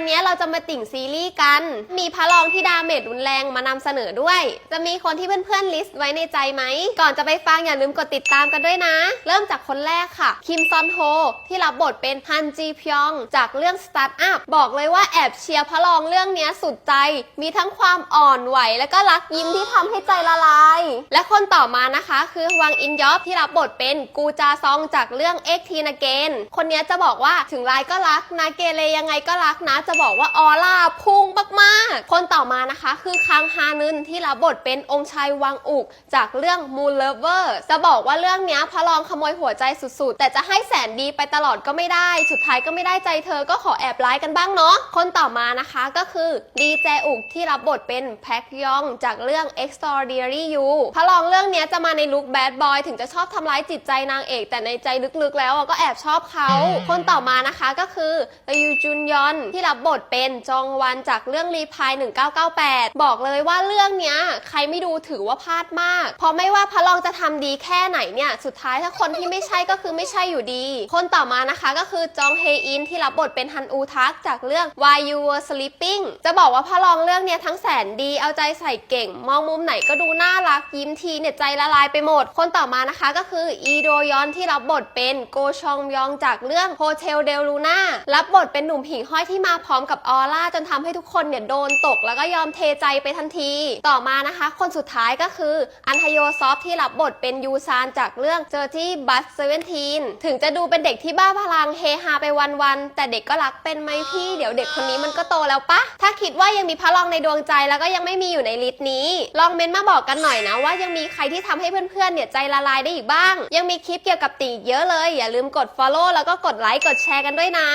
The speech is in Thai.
วันนี้เราจะมาติ่งซีรีส์กัน มีพระรองที่ดาเมจรุนแรงมานำเสนอด้วย จะมีคนที่เพื่อนๆลิสต์ไว้ในใจไหม ก่อนจะไปฟังอย่าลืมกดติดตามกันด้วยนะ เริ่มจากคนแรกค่ะ คิมซอนโฮที่รับบทเป็นฮันจีพยองจากเรื่องสตาร์ทอัพบอกเลยว่าแอบเชียร์พระรองเรื่องนี้สุดใจ มีทั้งความอ่อนไหว และก็รักยิ้มที่ทำให้ใจละลาย และคนต่อมานะคะคือวังอินยอฟที่รับบทเป็นกูจาซองจากเรื่องเอ็กทีนาเกนคนนี้จะบอกว่าถึงรายก็รักนะเกเรยังไงก็รักนะจะบอกว่าออร่าพุ่งมากๆ คนต่อมานะคะ คือคังฮานึนที่รับบทเป็นองค์ชายวังอุก จากเรื่อง Moon Lover จะบอกว่าเรื่องเนี้ยพระรองขโมยหัวใจสุดๆ แต่จะให้แสนดีไปตลอดก็ไม่ได้ สุดท้ายก็ไม่ได้ใจเธอก็ขอแอบร้ายกันบ้างเนาะคนต่อมานะคะก็คือดีแจอุกที่รับบทเป็นแพ็กยองจากเรื่อง Extraordinary You พระรองเรื่องเนี้ยจะมาในลุคแบดบอยถึงจะชอบทำร้ายจิตใจนางเอก แต่ในใจลึกๆแล้วอะก็แอบชอบเขา คนต่อมานะคะก็คือตยูจุนยอนที่รับบทเป็นจองวันจากเรื่องรีพาย1998 บอกเลยว่าเรื่องเนี้ยใครไม่ดูถือว่าพลาดมาก เพราะไม่ว่าพระรองจะทำดีแค่ไหนเนี่ย สุดท้ายถ้าคนที่ไม่ใช่ก็คือไม่ใช่อยู่ดี คนต่อมานะคะก็คือจองเฮอินที่รับบทเป็นฮันอูทักจากเรื่อง Why You Were Sleeping จะบอกว่าพระรองเรื่องเนี้ยทั้งแสนดีเอาใจใส่เก่ง มองมุมไหนก็ดูน่ารักยิ้มทีเนี่ยใจละลายไปหมด คนต่อมานะคะก็คืออีโดยอนที่รับบทเป็นโกชองยองจากเรื่อง Hotel Del Luna รับบทเป็นหนุ่มผิงห้อยที่มาพร้อมกับออร่าจนทำให้ทุกคนเนี่ยโดนตก แล้วก็ยอมเทใจไปทันที ต่อมานะคะ คนสุดท้ายก็คืออันฮโยซอฟที่รับบทเป็นยูซานจากเรื่องเจอที่บัสเซเวนทีนถึงจะดูเป็นเด็กที่บ้าพลังเฮฮาไปวันๆแต่เด็กก็รักเป็นไหมพี่เดี๋ยวเด็กคนนี้มันก็โตแล้วปะถ้าคิดว่ายังมีพระรองในดวงใจแล้วก็ยังไม่มีอยู่ในลิสต์นี้ ลองเมนต์มาบอกกันหน่อยนะว่ายังมีใครที่ทำให้เพื่อนๆเนี่ยใจละลายได้อีกบ้าง ยังมีคลิปเกี่ยวกับตีอีกเยอะเลย อย่าลืมกด follow แล้วก็กดไลค์กดแชร์กันด้วยนะ